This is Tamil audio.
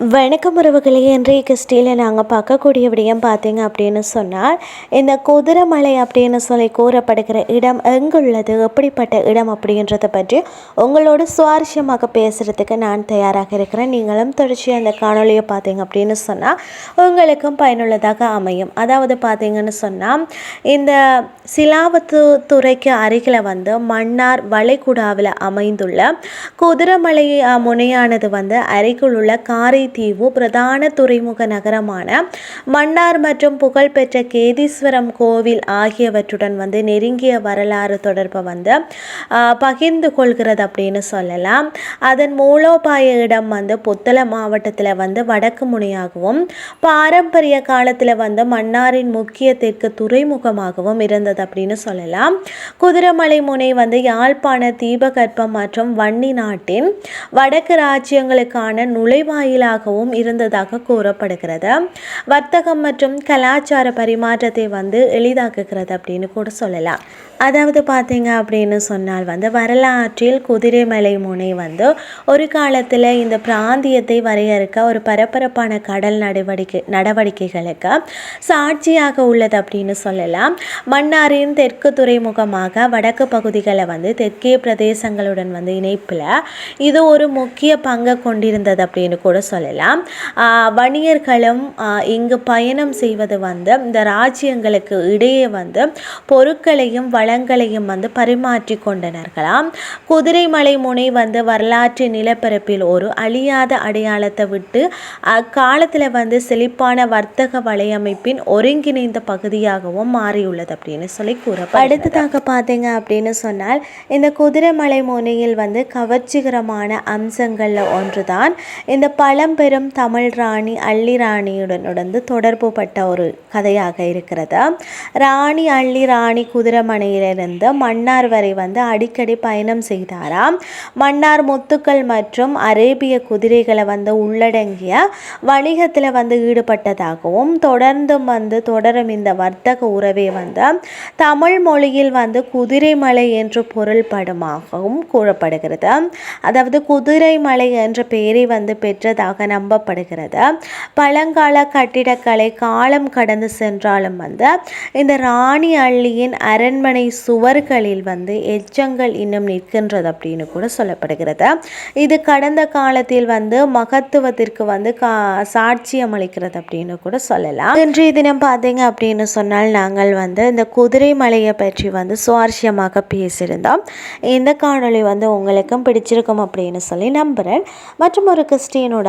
வணக்கம் உறவுகளே இன்றைய கிறிஸ்டியில் நாங்கள் பார்க்கக்கூடிய விடயம் பார்த்தீங்க அப்படின்னு சொன்னால் இந்த குதிரைமலை அப்படின்னு சொல்லி கூறப்படுகிற இடம் எங்குள்ளது எப்படிப்பட்ட இடம் அப்படின்றத பற்றி உங்களோட சுவாரஸ்யமாக பேசுகிறதுக்கு நான் தயாராக இருக்கிறேன். நீங்களும் தொடர்ச்சி அந்த காணொலியை பார்த்தீங்க அப்படின்னு சொன்னால் உங்களுக்கும் பயனுள்ளதாக அமையும். அதாவது பார்த்தீங்கன்னு சொன்னால் இந்த சிலாவத்து துறைக்கு அருகில் வந்து மன்னார் வளைகுடாவில் அமைந்துள்ள குதிரைமலை முனையானது வந்து அருகில் உள்ள காரை தீவு பிரதான துறைமுக நகரமான மன்னார் மற்றும் புகழ்பெற்ற கேதீஸ்வரம் கோவில் ஆகியவற்றுடன் வந்து நெருங்கிய வரலாறு தொடர்பை வந்து பகிர்ந்து கொள்கிறது அப்படின்னு சொல்லலாம். அதன் மூலோபாய இடம் வந்து புத்தள மாவட்டத்தில் வந்து வடக்கு முனையாகவும் பாரம்பரிய காலத்தில் வந்து மன்னாரின் முக்கிய தெற்கு துறைமுகமாகவும் இருந்தது அப்படின்னு சொல்லலாம். குதிரைமலை முனை வந்து யாழ்ப்பாண தீபகற்பம் மற்றும் வன்னி நாட்டின் வடக்கு ராஜ்யங்களுக்கான நுழைவாயிலாகவும் இருந்ததாக கூறப்படுகிறது. வர்த்தகம் மற்றும் கலாச்சார பரிமாற்றத்தை வந்து எளிதாக்குகிறது அப்படின்னு கூட சொல்லலாம். அதாவது பார்த்தீங்க அப்படின்னு சொன்னால் வந்து வரலாற்றில் குதிரைமலை முனை வந்து ஒரு காலத்தில் இந்த பிராந்தியத்தை வரையறுக்க ஒரு பரபரப்பான கடல் நடவடிக்கை நடவடிக்கைகளுக்கு சாட்சியாக உள்ளது அப்படின்னு சொல்லலாம். மன்னாரின் தெற்கு துறைமுகமாக வடக்கு பகுதிகளை வந்து தெற்கே பிரதேசங்களுடன் வந்து இணைப்பில் இது ஒரு முக்கிய பங்கை கொண்டிருந்தது அப்படின்னு கூட சொல்லலாம். சொல்லலாம் வணிகர்களும் இங்கு பயணம் செய்வது வந்து இந்த ராஜ்யங்களுக்கு இடையே வந்து பொருட்களையும் வளங்களையும் வந்து பரிமாற்றி கொண்டனர்களாம். குதிரைமலை முனை வந்து வரலாற்று நிலப்பரப்பில் ஒரு அழியாத அடையாளத்தை விட்டு அக்காலத்தில் வந்து செழிப்பான வர்த்தக வலையமைப்பின் ஒருங்கிணைந்த பகுதியாகவும் மாறியுள்ளது அப்படின்னு சொல்லி கூறப்படும் அடுத்ததாக பார்த்தீங்க அப்படின்னு சொன்னால் இந்த குதிரைமலை முனையில் வந்து கவர்ச்சிகரமான அம்சங்களில் ஒன்றுதான். இந்த பழம் பழம்பெரும் தமிழ் ராணி அள்ளி ராணியுடன் வந்து தொடர்புபட்ட ஒரு கதையாக இருக்கிறது. ராணி அள்ளி ராணி குதிரைமனையிலிருந்து மன்னார் வரை வந்து அடிக்கடி பயணம் செய்தாராம். மன்னார் முத்துக்கள் மற்றும் அரேபிய குதிரைகளை வந்து உள்ளடங்கிய வணிகத்தில் வந்து ஈடுபட்டதாகவும் தொடர்ந்தும் வந்து தொடரும் இந்த வர்த்தக உறவே வந்து தமிழ் மொழியில் வந்து குதிரைமலை என்று பொருள்படுமாகவும் கூறப்படுகிறது. அதாவது குதிரைமலை என்ற பெயரை வந்து பெற்றதாக நம்பப்படுகிறது? பழங்கால கட்டிடக்கலை காலம் கடந்து சென்றாலும் வந்து இந்த ராணி அள்ளியின் அரண்மனை சுவர்களில் வந்து எச்சங்கள் இன்னும் நிற்கின்றது அப்படின்னு கூட சொல்லப்படுகிறது. இது கடந்த காலத்தில் வந்து மகத்துவத்திற்கு வந்து கா சாட்சியம் அளிக்கிறது அப்படின்னு கூட சொல்லலாம். இன்றைய தினம் பார்த்தீங்க அப்படின்னு சொன்னால் நாங்கள் வந்து இந்த குதிரை மலையை பற்றி வந்து சுவாரஸ்யமாக பேசியிருந்தோம். இந்த காணொளி வந்து உங்களுக்கும் பிடிச்சிருக்கும் அப்படின்னு சொல்லி நம்புகிறேன் மற்றும் ஒரு கிறிஸ்டியனோட